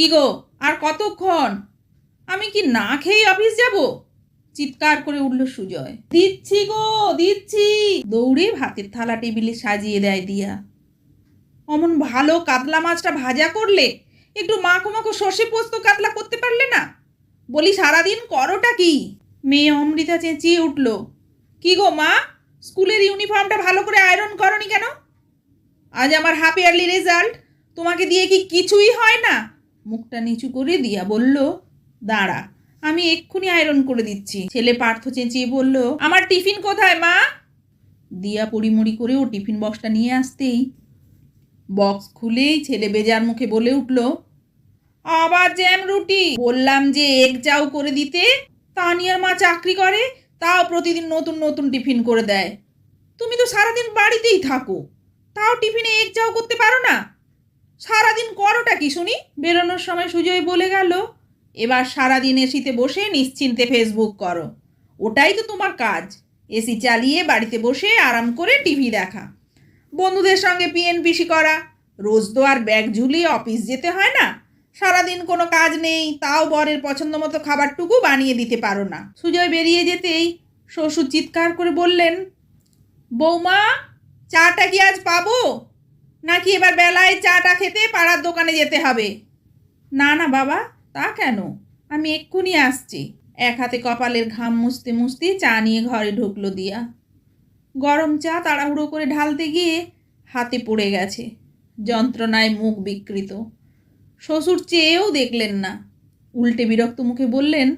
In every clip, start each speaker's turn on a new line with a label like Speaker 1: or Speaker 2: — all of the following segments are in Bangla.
Speaker 1: কি গো, আর কতক্ষণ? আমি কি না খেয়ে অফিস যাব? চিৎকার করে উঠল সুজয়। দিচ্ছি গো, দিচ্ছি। দৌড়ে ভাতের থালা টেবিলে সাজিয়ে দেয় দিয়া। অমন ভালো কাতলা মাছটা ভাজা করলে একটু মাখো মাখো সর্ষে পোস্ত কাতলা করতে পারলে না? বলি, সারাদিন করোটা কি? মেয়ে অমৃতা চেঁচিয়ে উঠল। কি গো মা, স্কুলের ইউনিফর্মটা ভালো করে আয়রন করনি কেন? আজ আমার হাফ ইয়ারলি রেজাল্ট। তোমাকে দিয়ে কি কিছুই হয় না? মুখটা নিচু করে দিয়া বলল, দাঁড়া, আমি এক্ষুনি আয়রন করে দিচ্ছি। ছেলে পার্থ চেঁচিয়ে বলল, আমার টিফিন কোথায়, মা? দিয়া পরিমরি করে ও টিফিন বক্সটা নিয়ে আসতেই বক্স খুলেই ছেলে বেজার মুখে বলে উঠল, আবার জ্যাম রুটি। বললাম যে এগ চাও করে দিতে। তানিয়ার মা চাকরি করে, তাও প্রতিদিন নতুন নতুন টিফিন করে দেয়। তুমি তো সারাদিন বাড়িতেই থাকো। তাও টিফিনে এগ চাও করতে পারো না? কি শুনি? বেরোনোর সময় সুজয় বলে গেল, এবার সারাদিন এসিতে বসে নিশ্চিন্তে ফেসবুক করো। ওটাই তো তোমার কাজ। এসি চালিয়ে বাড়িতে বসে আরাম করে টিভি দেখা। বন্ধুদের সঙ্গে পিএনপিসি করা। রোজ তো আর ব্যাগ ঝুলিয়ে অফিস যেতে হয় না। সারাদিন কোনো কাজ নেই, তাও বরের পছন্দ মতো খাবারটুকু বানিয়ে দিতে পারো না। সুজয় বেরিয়ে যেতেই শ্বশুর চিৎকার করে বললেন, বৌমা, চাটা কি আজ পাবো? নাকি এবার বেলায় চাটা খেতে পাড়ার দোকানে যেতে হবে? না না, বাবা, তা কেন? আমি এক্ষুনি আসছি। এক হাতে কপালের ঘাম মুছতে মুছতে চা নিয়ে ঘরে ঢুকলো দিয়া। গরম চা তাড়াহুড়ো করে ঢালতে গিয়ে হাতে পড়ে গেছে, যন্ত্রণায় মুখ বিকৃত। শ্বশুর চেয়েও দেখলেন না। উল্টে বিরক্ত মুখে বললেন,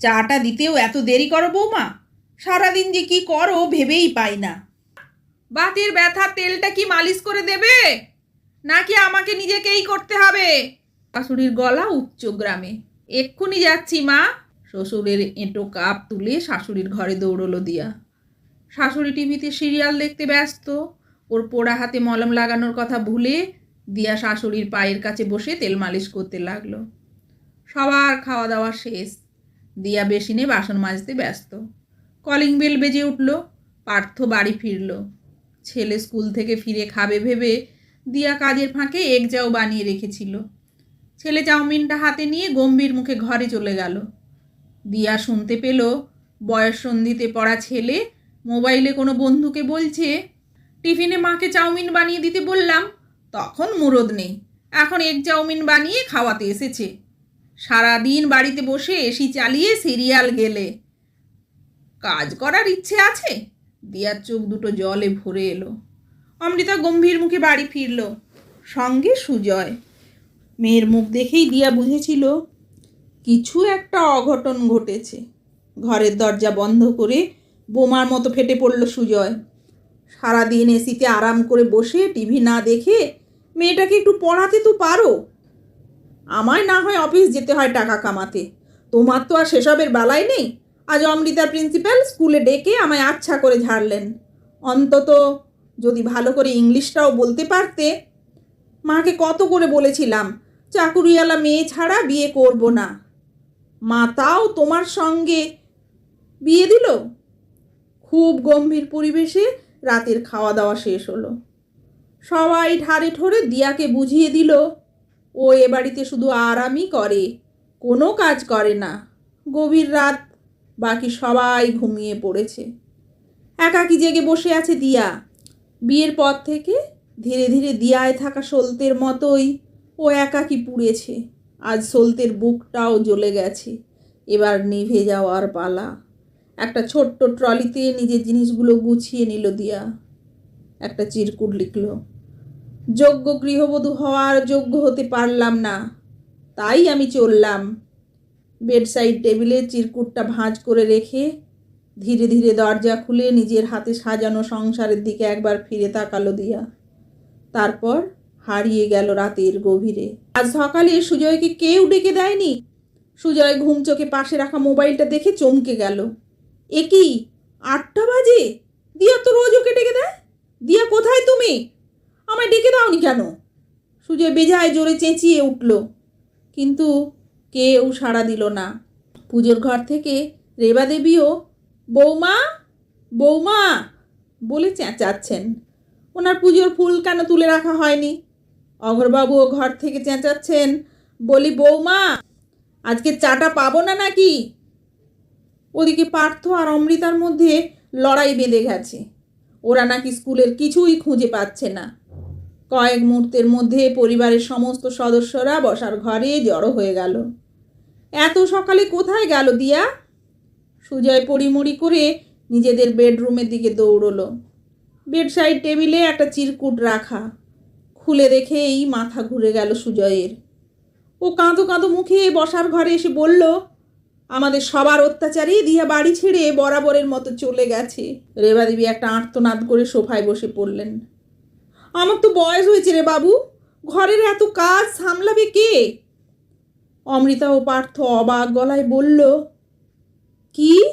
Speaker 1: চাটা দিতেও এত দেরি করো বৌমা, সারাদিন যে কি করো ভেবেই পাই না। বাতির ব্যথা তেলটা কি মালিশ করে দেবে? নাকি আমাকে নিজেকেই করতে হবে? শাশুড়ির গলা উচ্চ গ্রামে। এক্ষুনি যাচ্ছি, মা। শ্বশুরের এঁটো কাপ তুলে শাশুড়ির ঘরে দৌড়লো দিয়া। শাশুড়ি টিভিতে সিরিয়াল দেখতে ব্যস্ত। ওর পোড়া হাতে মলম লাগানোর কথা ভুলে দিয়া শাশুড়ির পায়ের কাছে বসে তেল মালিশ করতে লাগল। সবার খাওয়া দাওয়া শেষ। দিয়া বেসিনে বাসন মাজতে ব্যস্ত। কলিং বেল বেজে উঠল। পার্থ বাড়ি ফিরল। ছেলে স্কুল থেকে ফিরে খাবে ভেবে দিয়া কাজের ফাঁকে এগ যাও বানিয়ে রেখেছিল। ছেলে চাউমিনটা হাতে নিয়ে গম্ভীর মুখে ঘরে চলে গেল। দিয়া শুনতে পেল বয়সন্ধিতে পড়া ছেলে মোবাইলে কোনো বন্ধুকে বলছে, টিফিনে মাকে চাউমিন বানিয়ে দিতে বললাম, তখন মুরদ নেই, এখন এগ চাউমিন বানিয়ে খাওয়াতে এসেছে। সারাদিন বাড়িতে বসে এসি চালিয়ে সিরিয়াল গেলে। কাজ করার ইচ্ছে আছে? দিয়ার চোখ দুটো জলে ভরে এলো। অমৃতা গম্ভীর মুখে বাড়ি ফিরল। সঙ্গে সুজয়। মেয়ের মুখ দেখেই দিয়া বুঝেছিল, কিছু একটা অঘটন ঘটেছে। ঘরের দরজা বন্ধ করে বোমার মতো ফেটে পড়ল সুজয়। সারাদিন এসিতে আরাম করে বসে টিভি না দেখে মেয়েটাকে একটু পড়াতে তো পারো। আমায় না হয় অফিস যেতে হয় টাকা কামাতে। তোমার তো আর সেসবের বেলায় নেই। আজ অমৃতার প্রিন্সিপাল স্কুলে ডেকে আমায় আচ্ছা করে ঝাড়লেন। অন্তত যদি ভালো করে ইংলিশটাও বলতে পারতে। মাকে কত করে বলেছিলাম, চাকুরিওয়ালা মেয়ে ছাড়া বিয়ে করব না। মা তাও তোমার সঙ্গে বিয়ে দিল? খুব গম্ভীর পরিবেশে রাতের খাওয়া দাওয়া শেষ হলো। সবাই ঠারে ঠোরে দিয়াকে বুঝিয়ে দিল, ও এ বাড়িতে শুধু আরামই করে, কোনো কাজ করে না। গভীর রাত বাকি সবাই ঘুমিয়ে পড়েছে। একাকি জেগে বসে আছে দিয়া। বিয়ের পর থেকে ধীরে ধীরে দিয়ায় থাকা সলতের মতোই ও একাকি পুড়েছে। আজ সলতের বুকটাও জ্বলে গেছে। এবার নিভে যাওয়ার পালা। একটা ছোট্ট ট্রলিতে নিজের জিনিসগুলো গুছিয়ে নিল দিয়া। একটা চিরকুট লিখল, যোগ্য গৃহবধূ হওয়ার যোগ্য হতে পারলাম না। তাই আমি চললাম। বেডসাইড টেবিলে চিরকুটটা ভাঁজ করে রেখে ধীরে ধীরে দরজা খুলে নিজের হাতে সাজানো সংসারের দিকে একবার ফিরে তাকালো দিয়া। তারপর হারিয়ে গেল রাতের গভীরে। আজ সকালে সুজয়কে কেউ ডেকে দেয়নি। সুজয় ঘুম চোখে পাশে রাখা মোবাইলটা দেখে চমকে গেল। এ কি? আটটা বাজে? দিয়া তো রোজ ওকে ডেকে দেয়? দিয়া কোথায় তুমি? আমায় ডেকে দাওনি কেন? সুজয় বেজায় জোরে চেঁচিয়ে উঠল। কিন্তু কেউ সাড়া দিল না। পুজোর ঘর থেকে রেবা দেবীও, বৌমা বৌমা! বলে চেঁচাচ্ছেন। ওনার পুজোর ফুল কেন তুলে রাখা হয়নি? অঘরবাবুও ঘর থেকে চেঁচাচ্ছেন, বলি, বৌমা, আজকে চাটা পাবো না নাকি? ওদিকে পার্থ আর অমৃতার মধ্যে লড়াই বেঁধে গেছে। ওরা নাকি স্কুলের কিছুই খুঁজে পাচ্ছে না। কয়েক মুহূর্তের মধ্যে পরিবারের সমস্ত সদস্যরা বসার ঘরে জড়ো হয়ে গেল। এত সকালে কোথায় গেল দিয়া? সুজয় পড়িমড়ি করে নিজেদের বেডরুমের দিকে দৌড়লো। বেডসাইড টেবিলে একটা চিরকুট রাখা। খুলে দেখেই মাথা ঘুরে গেল সুজয়ের। ও কাঁদো কাঁদো মুখে বসার ঘরে এসে বলল, আমাদের সবার অত্যাচারে দিয়া বাড়ি ছেড়ে বরাবরের মতো চলে গেছে। রেবা দেবী একটা আর্তনাদ করে সোফায় বসে পড়লেন। আমার তো বয়স হয়েছে রে বাবু। ঘরের এত কাজ সামলাবে কে? অমৃতা ও পার্থ অবাক গলায় বলল, কি?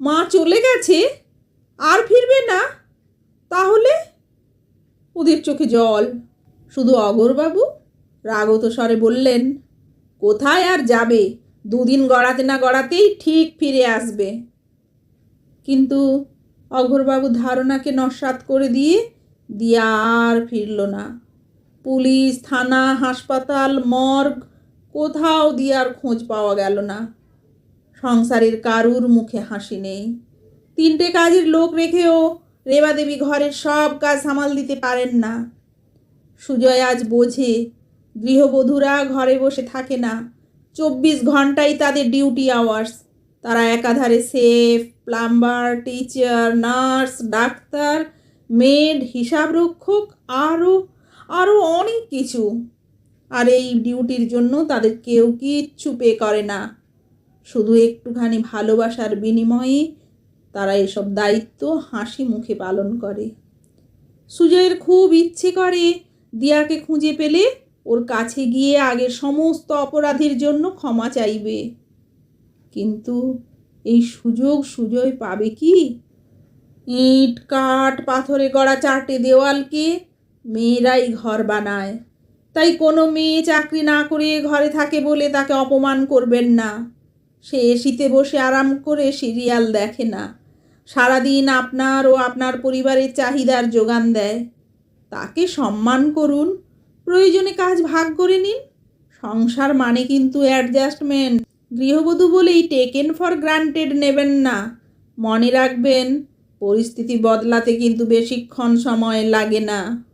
Speaker 1: মা চলে গেছে? আর ফিরবে না? তাহলে? ওদের চোখে জল। শুধু অগরবাবু রাগত স্বরে বললেন, কোথায় আর যাবে? দুদিন গড়াতে না গড়াতেই ঠিক ফিরে আসবে। কিন্তু অঘোরবাবু ধারণাকে নস্বাত করে দিয়ে দিয়া আর ফিরল না। পুলিশ, থানা, হাসপাতাল, মর্গ কোথাও দিয়ার খোঁজ পাওয়া গেল না। সংসারের কারুর মুখে হাসি নেই। তিনটে কাজের লোক রেখেও রেবা দেবী ঘরের সব কাজ সামাল দিতে পারেন না। সুজয় আজ বোঝে, গৃহবধূরা ঘরে বসে থাকে না। চব্বিশ ঘন্টাই তাদের ডিউটি আওয়ার্স। তারা একাধারে chef, plumber, teacher, nurse, doctor, maid, হিসাবরক্ষক আরও আরও অনেক কিছু। আর এই ডিউটির জন্য তাদের কেউ কিচ্ছু পে করে না। শুধু একটুখানি ভালোবাসার বিনিময়ে তারা এসব দায়িত্ব হাসি মুখে পালন করে। সুজয়ের খুব ইচ্ছে করে দিয়াকে খুঁজে পেলে ওর কাছে গিয়ে আগের সমস্ত অপরাধীর জন্য ক্ষমা চাইবে। কিন্তু এই সুযোগ সুজয় পাবে কি? ইট, কাঠ, পাথরে গড়া চারটে দেওয়ালকে মেয়েরাই ঘর বানায়। তাই কোনো মেয়ে চাকরি না করে ঘরে থাকে বলে তাকে অপমান করবেন না। সে শীতে বসে আরাম করে সিরিয়াল দেখে না। সারাদিন আপনার ও আপনার পরিবারের চাহিদার যোগান দেয়। তাকে সম্মান করুন, প্রয়োজনে কাজ ভাগ করে নিন। সংসার মানে কিন্তু অ্যাডজাস্টমেন্ট। গৃহবধূ বলেই টেকেন ফর গ্রান্টেড নেবেন না। মনে রাখবেন, পরিস্থিতি বদলাতে কিন্তু বেশিক্ষণ সময় লাগে না।